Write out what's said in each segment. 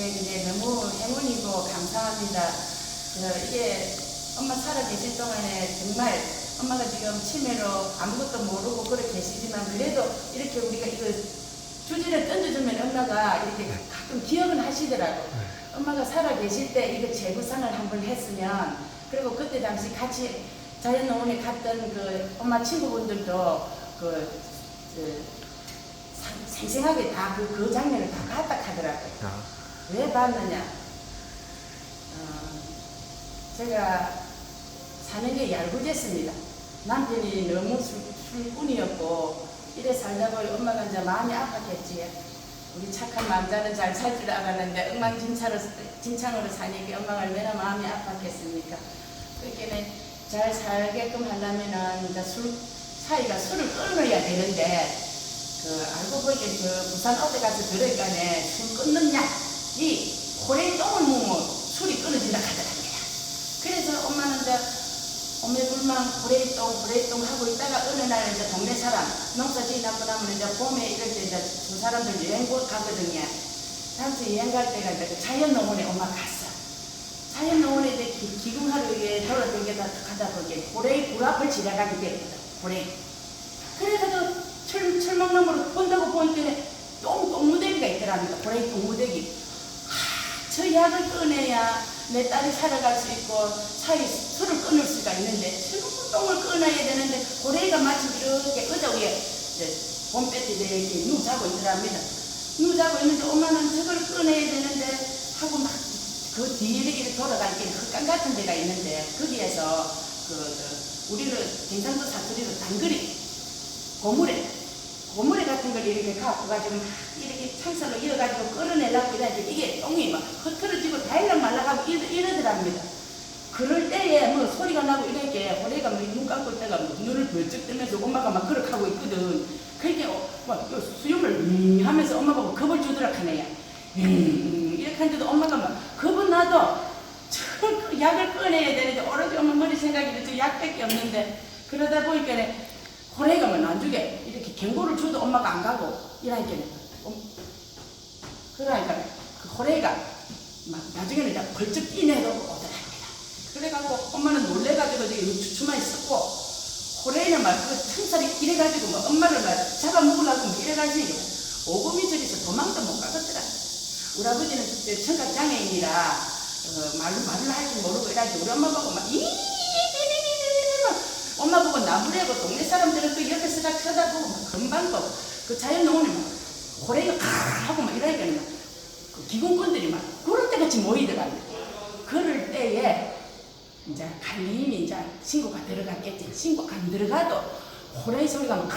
네, 근데 너무 행운이고 감사합니다. 저 이게 엄마 살아 계실 동안에 정말 엄마가 지금 치매로 아무것도 모르고 그렇게 계시지만 그래도 이렇게 우리가 이거 주지를 던져주면 엄마가 이렇게 가끔 기억은 하시더라고. 엄마가 살아 계실 때 이거 재구상을 한번 했으면 그리고 그때 당시 같이 자연농원에 갔던 그 엄마 친구분들도 그, 그 상- 생생하게 다 그 그 장면을 다 갖다 하더라고요. 아, 왜 봤느냐? 어, 제가 사는 게 얄궂었습니다. 남편이 너무 술, 술꾼이었고 이래 살다 보니 엄마가 이제 마음이 아팠겠지. 우리 착한 남자는 잘 살 줄 알았는데 엉망진창으로 진창으로 사니까 엄마가 얼마나 마음이 아팠겠습니까? 그렇게는 잘 살게끔 하려면은 이제 술 사이가 술을 끊어야 되는데 그 알고 보니까 그 부산 어디 가서 들으니까네 술약 이 고래 똥을 먹으면 술이 끊어진다 하더랍니다. 그래서 엄마는 이제 오매불망 고래 똥 고래 똥 하고 있다가 어느 날 이제 동네 사람 농사 지나고 나면 이제 봄에 이럴 때 이제 두 사람들 여행 곧 가거든요. 당시 여행 갈 때가 이제 그 자연농원에 엄마 갔어. 자연농원에 이제 기- 기금하러 이게 돌아다니다 가다 보니까 고래 굴 앞을 지나가게 됐거든. 고래. 그래가지고 철, 철망나무로 본다고 보니까 똥, 똥무대기가 있더랍니다. 고래 똥무대기. 하, 저 약을 꺼내야 내 딸이 살아갈 수 있고 사이 술을 끊을 수가 있는데 똥을 끊어야 되는데 고래가 마치 이렇게 의자 위에 봄볕에 이렇게 누 자고 있더랍니다. 누 자고 있는데 엄마는 저걸 꺼내야 되는데 하고 막 그 뒤에 이렇게 돌아가니까 흙강 같은 데가 있는데 거기에서 그 저, 우리는 경상도 사투리로 단거리 고무래 고무래 같은 걸 이렇게 갖고 가지고 막 이렇게 창살로 이어가지고 끌어내려고 이러는데 이게 똥이 막 흐트러지고 다일락 말락하고 이러, 이러더랍니다. 그럴 때에 뭐 소리가 나고 이렇게 호래가 뭐눈 감고 있다가 뭐 눈을 벌쩍 뜨면서 엄마가 막 그렇게 하고 있거든. 그렇게 어, 막 수염을 음 하면서 엄마 보고 겁을 주더라 하네요. 음, 음 이렇게 하는데도 엄마가 막 겁은 나도 저 약을 꺼내야 되는데 오로지 엄마 머리 생각이 저 약밖에 없는데 그러다 보니까 호래가 뭐 나중에 이렇게 경고를 줘도 엄마가 안 가고 이러니까 그러니까 그 호래가 막 나중에는 이제 벌쩍 뛰내려고 오더랍니다. 그래갖고 엄마는 놀래가지고 저기 주춤만 있었고 호래는 막그 청살이 이래가지고 뭐 엄마를 막 잡아먹으려고 뭐 이래가지고 오금이 저리서 도망도 못 가겠더라. 우리 아버지는 그때 청각 장애인이라 어, 말로 말을 할 줄 모르고 이래가지고 우리 엄마 보고 막 이. 엄마 보고 나무래고 동네 사람들은 그 옆에서 다 쳐다보고 막 금방 또그 자연농원에 막 고래가 카 하고 막 이러니까 막 그 기공꾼들이 막 그럴 때같이 모이더라고요. 그럴 때에 이제 갈림이 이제 신고가 들어갔겠지. 신고가 안 들어가도 호랑이 소리가 막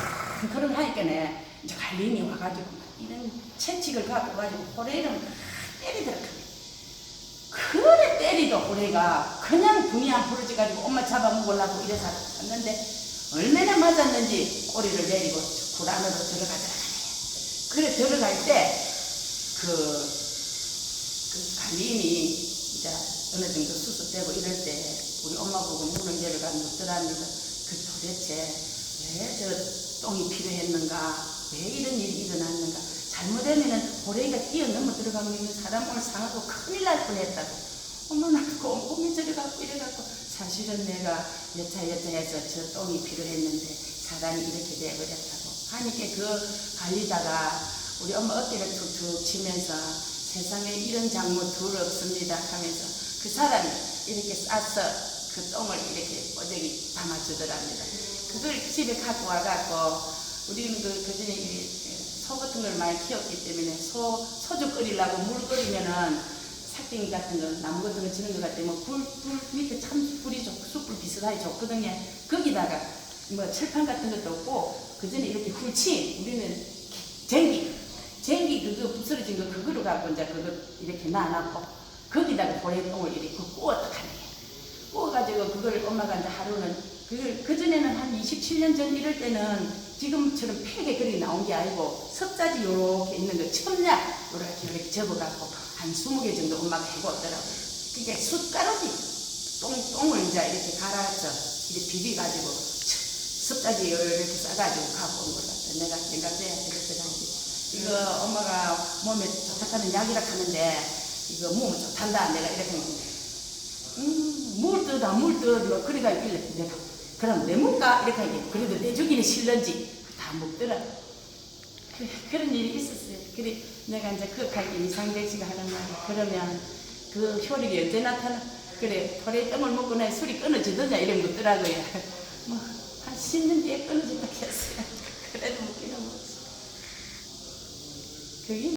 크릉크릉 하니까네 이제 갈림이 와가지고 막 이런 채찍을 갖고 가지고 막 때리더라고요. 그래 때리도 호래가 그냥 분이 안 부러져가지고 엄마 잡아먹으려고 이래서 갔는데 얼마나 맞았는지 꼬리를 내리고 굴 안으로 들어가더라. 그래 들어갈 때그 그 갈림이 이제 어느 정도 수습되고 이럴 때 우리 엄마 보고 문을 내려가 묻더랍니다. 그 도대체 왜 저 똥이 필요했는가? 왜 이런 일이 일어났는가? 잘못하면은 호래기가 뛰어넘어 들어가면 이는 사람 오늘 상하고 큰일 날 뻔했다고. 어머나 꼼꼼히 저래갖고 이래갖고 사실은 내가 여차여차해서 저 똥이 필요했는데 사람이 이렇게 돼버렸다고 하니까 그 관리자가 우리 엄마 어깨를 툭툭 치면서 세상에 이런 작무 둘 없습니다 하면서 그 사람이 이렇게 싸서 그 똥을 이렇게 뽀대기 담아주더랍니다. 그걸 집에 갖고 와갖고 우리는 그, 그 전에 이소 같은 걸 많이 키웠기 때문에 소, 소주 끓이려고 물 끓이면은 삭댕이 같은 거, 나무 같은 거 지는 것 같아. 뭐, 불, 불 밑에 참 불이 좋고, 숯불 비슷하게 좋거든요. 거기다가 뭐 철판 같은 것도 없고, 그 전에 이렇게 훌치, 우리는 쟁기, 쟁기 그거 부스러진 거 그거로 갖고 이제 그거 이렇게 놔놨고, 거기다가 고래똥을 이렇게 구웠다 하네. 구워가지고 그걸 엄마가 이제 하루는, 그걸, 그전에는 한 27년 전 이럴 때는 지금처럼 팩에 그리 나온 게 아니고 석자지 요렇게 있는 거 첨약 요렇게 이렇게 접어갖고 한 20개 정도 엄마가 해고었더라고 그게 숯가루지 똥, 똥을 이제 이렇게 갈아서 이렇게 비비가지고 석자지 이렇게 싸가지고 갖고 온 거다 내가 생각돼야 되겠더라고 이거 엄마가 몸에 좋다는 약이라 하는데 이거 몸은 좋단다. 내가 이렇게 음, 물 뜨다 물 뜨다. 그래가 있길래 내가 그럼 내 물까 이렇게 하게. 그래도 내 주기는 실런지 다 먹더라 그, 그런 일이 있었어요. 그래 내가 이제 그 가게 이상대지가 하는 말이 그러면 그 효력이 언제 나타나? 그래 토레 뜸을 먹고 나니 술이 끊어지더냐 이런 거 있더라고요 뭐 한 10년 뒤에 끊어졌다 했어요. 그래도 먹기는 먹었어 그게